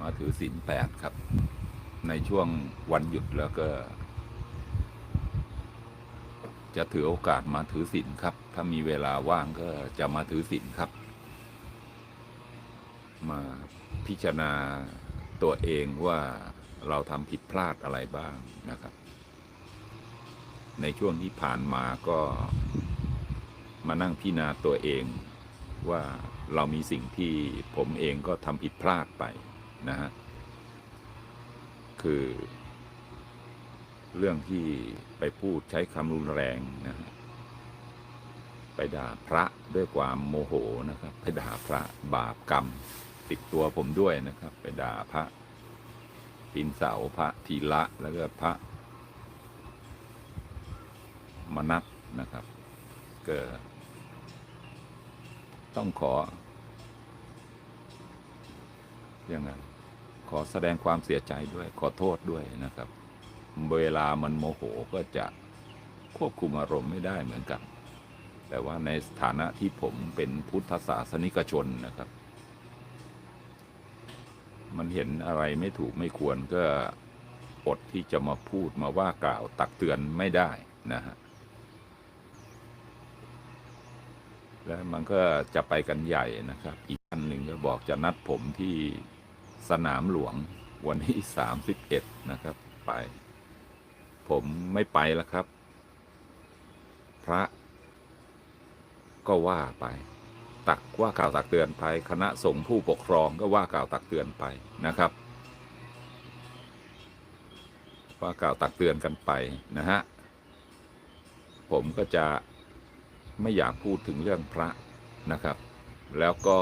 มาถือศีลแปดครับ ในช่วงวันหยุดแล้วก็ จะถือโอกาสมาถือศีลครับ ถ้ามีเวลาว่างก็จะมาถือศีลครับ มาพิจารณาตัวเองว่าเราทำผิดพลาดอะไรบ้างนะครับ ในช่วงที่ผ่านมาก็ มานั่งพิจารณาตัวเองว่าเรามีสิ่งที่ผมเองก็ทำผิดพลาดไปนะฮะ คือ เรื่องที่ไปพูดใช้คำรุนแรงนะฮะไปด่าพระด้วยความโมโหนะครับ ไปด่าพระบาปกรรม ติดตัวผมด้วยนะครับ ไปด่าพระปินเสาพระทีละแล้วก็พระมนัตนะครับ เก็ ต้องขอยังไงขอแสดงความเสียใจด้วย ขอโทษด้วยนะครับ เวลามันโมโหก็จะควบคุมอารมณ์ไม่ได้เหมือนกัน แต่ว่าในฐานะที่ผมเป็นพุทธศาสนิกชนนะครับ มันเห็นอะไรไม่ถูกไม่ควรก็อดที่จะมาพูดมาว่ากล่าวตักเตือนไม่ได้นะฮะ แล้วมันก็จะไปกันใหญ่นะครับ อีกอันหนึ่งก็บอกจะนัดผมที่สนามหลวงวันที่สามสิบเอ็ดนะครับ ไป ผมไม่ไปแล้วครับ พระก็ว่าไป ตักว่ากล่าวตักเตือนไป คณะสงฆ์ผู้ปกครองก็ว่ากล่าวตักเตือนไปนะครับ ว่ากล่าวตักเตือนกันไปนะฮะผมก็จะ ไม่อยากพูดถึงเรื่องพระนะครับ แล้วก็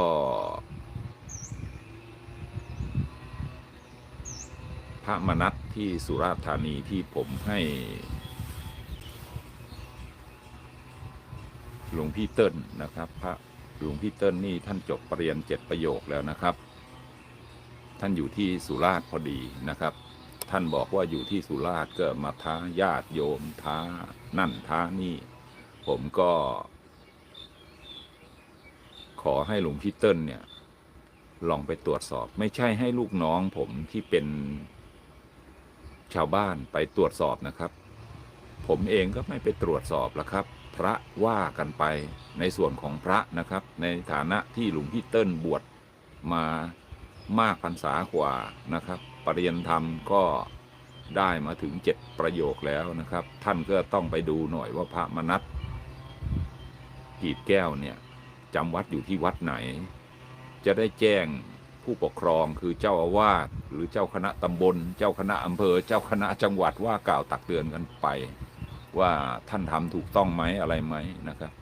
พระมนัตที่สุราษฎร์ธานีที่ผมให้หลวงพี่เติ้ลนะครับ พระหลวงพี่เติ้ลนี่ท่านจบปรริญญาเจ็ดประโยคแล้วนะครับ ท่านอยู่ที่สุราษฎร์พอดีนะครับ ท่านบอกว่าอยู่ที่สุราษฎร์ก็มาท้าญาติโยมท้านั่นท้านี่ ผมก็ ขอให้หลวงพี่เติ้ลเนี่ย ลองไปตรวจสอบ ไม่ใช่ให้ลูกน้องผมที่เป็นชาวบ้านไปตรวจสอบนะครับ ผมเองก็ไม่ไปตรวจสอบแล้วครับ พระว่ากันไปในส่วนของพระนะครับ ในฐานะที่หลวงพี่เติ้ลบวชมามากพรรษากว่านะครับ ปริยนธรรมก็ได้มาถึงเจ็ดประโยคแล้วนะครับ ท่านก็ต้องไปดูหน่อยว่าพระมนัต กีบแก้วเนี่ยจำวัดอยู่ที่วัดไหน จะได้แจ้งผู้ปกครองคือเจ้าอาวาสหรือเจ้าคณะตำบล เจ้าคณะอำเภอ เจ้าคณะจังหวัดว่ากล่าวตักเตือนกันไป ว่าท่านทำถูกต้องไหมอะไรไหมนะครับ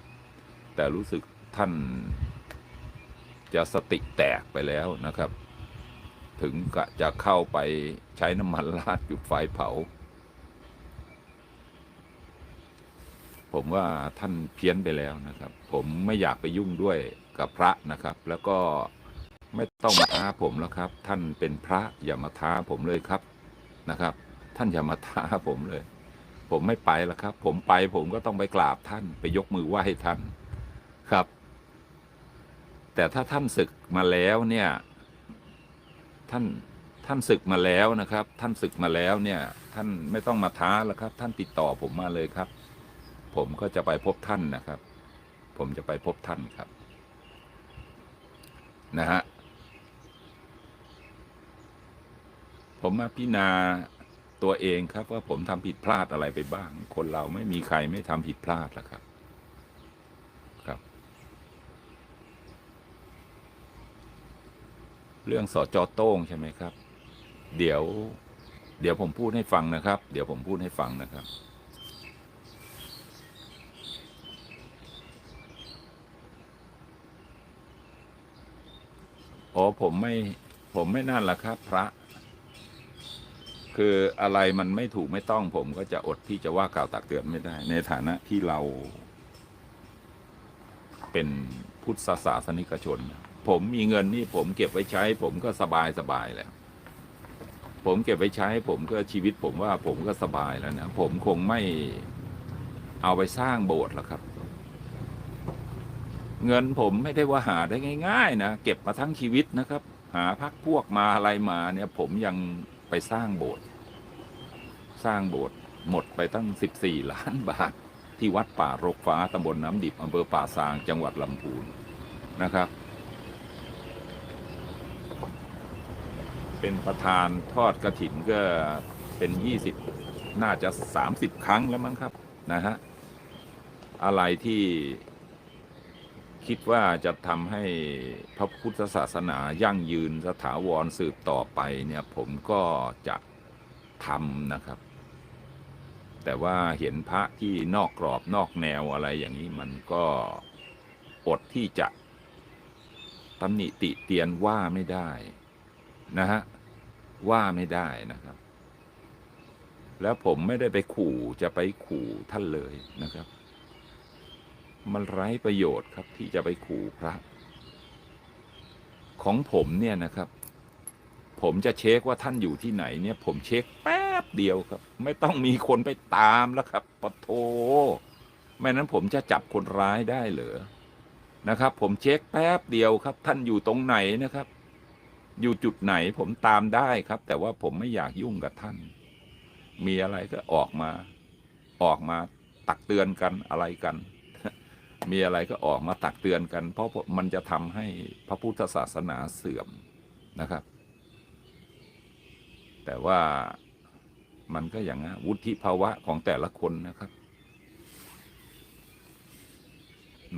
แต่รู้สึกท่านจะสติแตกไปแล้วนะครับ ถึงจะเข้าไปใช้น้ำมันราดจุดไฟเผา ผมว่าท่านเพี้ยนไปแล้วนะครับ ผมไม่อยากไปยุ่งด้วยกับพระนะครับ แล้วก็ไม่ต้องมาท้าผมแล้วครับ ท่านเป็นพระอย่ามาท้าผมเลยครับนะครับ ท่านอย่ามาท้าผมเลย ผมไม่ไปแล้วครับ ผมไปผมก็ต้องไปกราบท่านไปยกมือไหว้ท่านครับ แต่ถ้าท่านศึกมาแล้วเนี่ย ท่านท่านศึกมาแล้วนะครับ ท่านศึกมาแล้วเนี่ย ท่านไม่ต้องมาท้าแล้วครับ ท่านติดต่อผมมาเลยครับ ผมก็จะไปพบท่านนะครับ ผมจะไปพบท่านครับ นะฮะ ผมมาพิจารณาตัวเองครับ ว่าผมทำผิดพลาดอะไรไปบ้าง คนเราไม่มีใครไม่ทำผิดพลาดหรอกครับ ครับ เรื่องสอจอโต้งใช่ไหมครับ เดี๋ยว เดี๋ยวผมพูดให้ฟังนะครับ เดี๋ยวผมพูดให้ฟังนะครับ โอ๋อผมไม่ผมไม่นั่นละครับ พระ คืออะไรมันไม่ถูกไม่ต้อง ผมก็จะอดที่จะว่ากล่าวตักเตือนไม่ได้ ในฐานะที่เรา เป็นพุทธศาสนิกชน ผมมีเงินนี่ผมเก็บไว้ใช้ ผมก็สบายสบายแล้วผมเก็บไว้ใช้ ผมก็ชีวิต ผมว่าผมก็สบายแล้วนะผมคงไม่เอาไปสร้างโบสถ์หรอกครับ เงินผมไม่ได้ว่าหาได้ง่าย ๆ นะ เก็บมาทั้งชีวิตนะครับ หาพักพวกมาอะไรมาเนี่ย ผมยังไปสร้างโบสถ์สร้างโบสถ์หมดไปตั้งสิบสี่ล้านบาท ที่วัดป่ารกฟ้าตำบลน้ำดิบอำเภอป่าซางจังหวัดลำพูนนะครับ เป็นประธานทอดกระถินก็เป็นยี่สิบน่าจะสามสิบครั้งแล้วมั้งครับนะฮะอะไรที่ คิดว่าจะทำให้พระพุทธศาสนายั่งยืนสถาวรสืบต่อไปเนี่ยผมก็จะทำนะครับ แต่ว่าเห็นพระที่นอกกรอบนอกแนวอะไรอย่างนี้มันก็อดที่จะตำหนิติเตียนว่าไม่ได้นะฮะว่าไม่ได้นะครับ แล้วผมไม่ได้ไปขู่จะไปขู่ท่านเลยนะครับ มันไร้ประโยชน์ครับที่จะไปขู่พระ ของผมเนี่ยนะครับ ผมจะเช็คว่าท่านอยู่ที่ไหนเนี่ย ผมเช็คแป๊บเดียวครับ ไม่ต้องมีคนไปตามแล้วครับปะโทไม่นั้นผมจะจับคนร้ายได้เหรอนะครับ ผมเช็คแป๊บเดียวครับ ท่านอยู่ตรงไหนนะครับ อยู่จุดไหนผมตามได้ครับ แต่ว่าผมไม่อยากยุ่งกับท่าน มีอะไรก็ออกมา ออกมาตักเตือนกันอะไรกัน มีอะไรก็ออกมาตักเตือนกัน เพราะมันจะทำให้พระพุทธศาสนาเสื่อมนะครับ แต่ว่ามันก็อย่างนั้นวุฒิภาวะของแต่ละคนนะครับ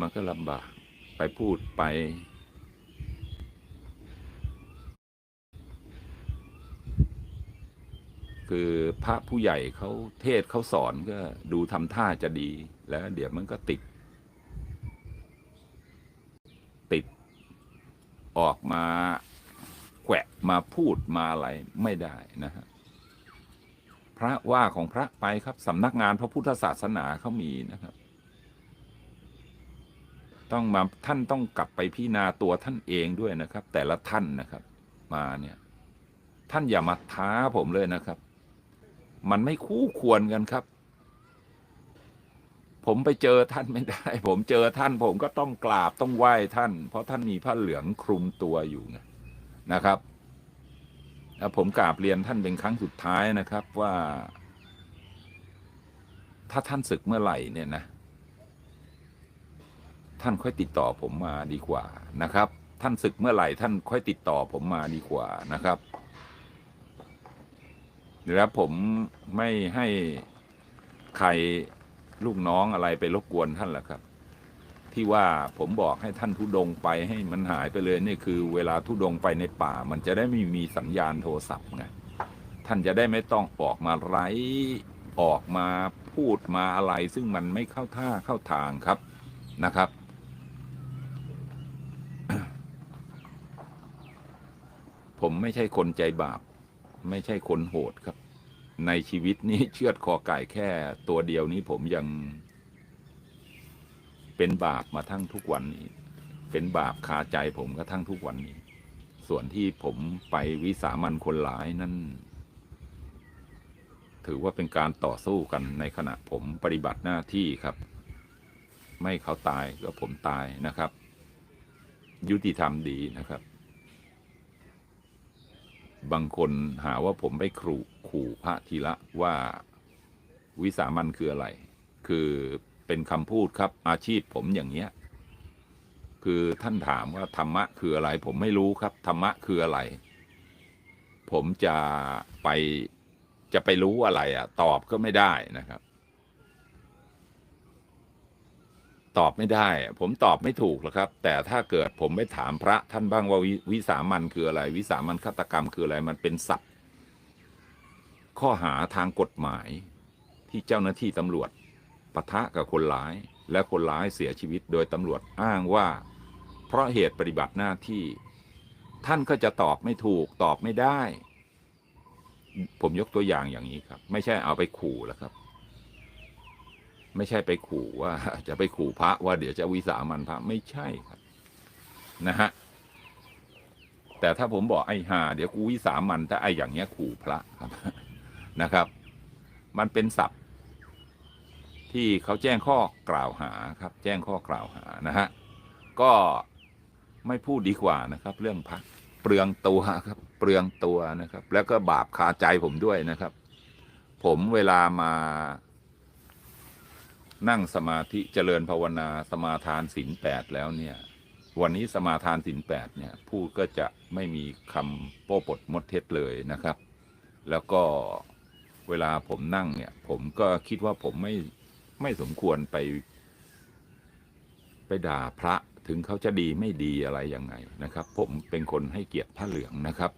มันก็ลำบากไปพูดไป คือพระผู้ใหญ่เขาเทศเขาสอนก็ดูทำท่าจะดี แล้วเดี๋ยวมันก็ติด ติด ออกมาแกวะมาพูดมาอะไรไม่ได้นะฮะพระว่าของพระไปครับสำนักงานพระพุทธศาสนาเขามีนะครับ ต้องมาท่านต้องกลับไปพิจารณาตัวท่านเองด้วยนะครับ แต่ละท่านนะครับ มาเนี่ย ท่านอย่ามาท้าผมเลยนะครับ มันไม่คู่ควรกันครับ ผมไปเจอท่านไม่ได้ ผมเจอท่านผมก็ต้องกราบต้องไหว้ท่าน เพราะท่านมีผ้าเหลืองคลุมตัวอยู่ไงนะครับแล้วผมกราบเรียนท่านเป็นครั้งสุดท้ายนะครับว่า ถ้าท่านศึกเมื่อไหร่เนี่ยนะ ท่านค่อยติดต่อผมมาดีกว่านะครับ ท่านศึกเมื่อไหร่ท่านค่อยติดต่อผมมาดีกว่านะครับแล้วผมไม่ให้ใคร ลูกน้องอะไรไปรบกวนท่านแหละครับ ที่ว่าผมบอกให้ท่านทุดงไปให้มันหายไปเลยนี่คือ เวลาทุดงไปในป่า มันจะได้ไม่มีสัญญาณโทรศัพท์ไงท่านจะได้ไม่ต้องออกมาไร้ออกมาพูดมาอะไร ซึ่งมันไม่เข้าท่าเข้าทางครับนะครับผมไม่ใช่คนใจบาป ไม่ใช่คนโหดครับ ในชีวิตนี้เชือดคอไก่แค่ตัวเดียวนี้ผมยังเป็นบาปมาทั้งทุกวันนี้ เป็นบาปคาใจผมกระทั่งทุกวันนี้ ส่วนที่ผมไปวิสามันคนหลายนั้น ถือว่าเป็นการต่อสู้กันในขณะผมปฏิบัติหน้าที่ครับ ไม่เขาตายก็ผมตายนะครับ ยุติธรรมดีนะครับ บางคนหาว่าผมไปขู่ ขู่พระธีระว่าวิสามันคืออะไร คือเป็นคำพูดครับ อาชีพผมอย่างเนี้ย คือท่านถามว่าธรรมะคืออะไร ผมไม่รู้ครับ ธรรมะคืออะไร ผมจะไปจะไปรู้อะไรอะ ตอบก็ไม่ได้นะครับ ตอบไม่ได้ ผมตอบไม่ถูกหรอกครับ แต่ถ้าเกิดผมไปถามพระท่านบ้างว่าวิวสามันคืออะไร วิสามันฆาตกรรมคืออะไร มันเป็นศัพท์ ข้อหาทางกฎหมายที่เจ้าหน้าที่ตำรวจปะทะกับคนร้าย และคนร้ายเสียชีวิตโดยตำรวจอ้างว่า เพราะเหตุปฏิบัติหน้าที่ ท่านก็จะตอบไม่ถูกตอบไม่ได้ ผมยกตัวอย่างอย่างนี้ครับ ไม่ใช่เอาไปขู่แล้วครับ ไม่ใช่ไปขู่ว่า จะไปขู่พระว่าเดี๋ยวจะวิสามันพระไม่ใช่ครับ นะฮะแต่ถ้าผมบอกไอ้ห่าเดี๋ยวกูวิสามันถ้าไอ้อย่างเงี้ยขู่พระครับ นะครับ มันเป็นศัพท์ ที่เขาแจ้งข้อกล่าวหาครับ แจ้งข้อกล่าวหานะฮะก็ไม่พูดดีกว่านะครับ เรื่องพระเปลืองตัวครับ เปลืองตัวนะครับ แล้วก็บาปคาใจผมด้วยนะครับ ผมเวลามานั่งสมาธิเจริญภาวนาสมาทานศีลแปดแล้วเนี่ย วันนี้สมาทานศีลแปดเนี่ยพูดก็จะไม่มีคำโป้ปดมดเท็จเลยนะครับ แล้วก็ เวลาผมนั่งเนี่ย ผมก็คิดว่าผมไม่ไม่สมควรไป ไปด่าพระถึงเขาจะดีไม่ดีอะไรยังไงนะครับ ผมเป็นคนให้เกียรติพระเหลืองนะครับ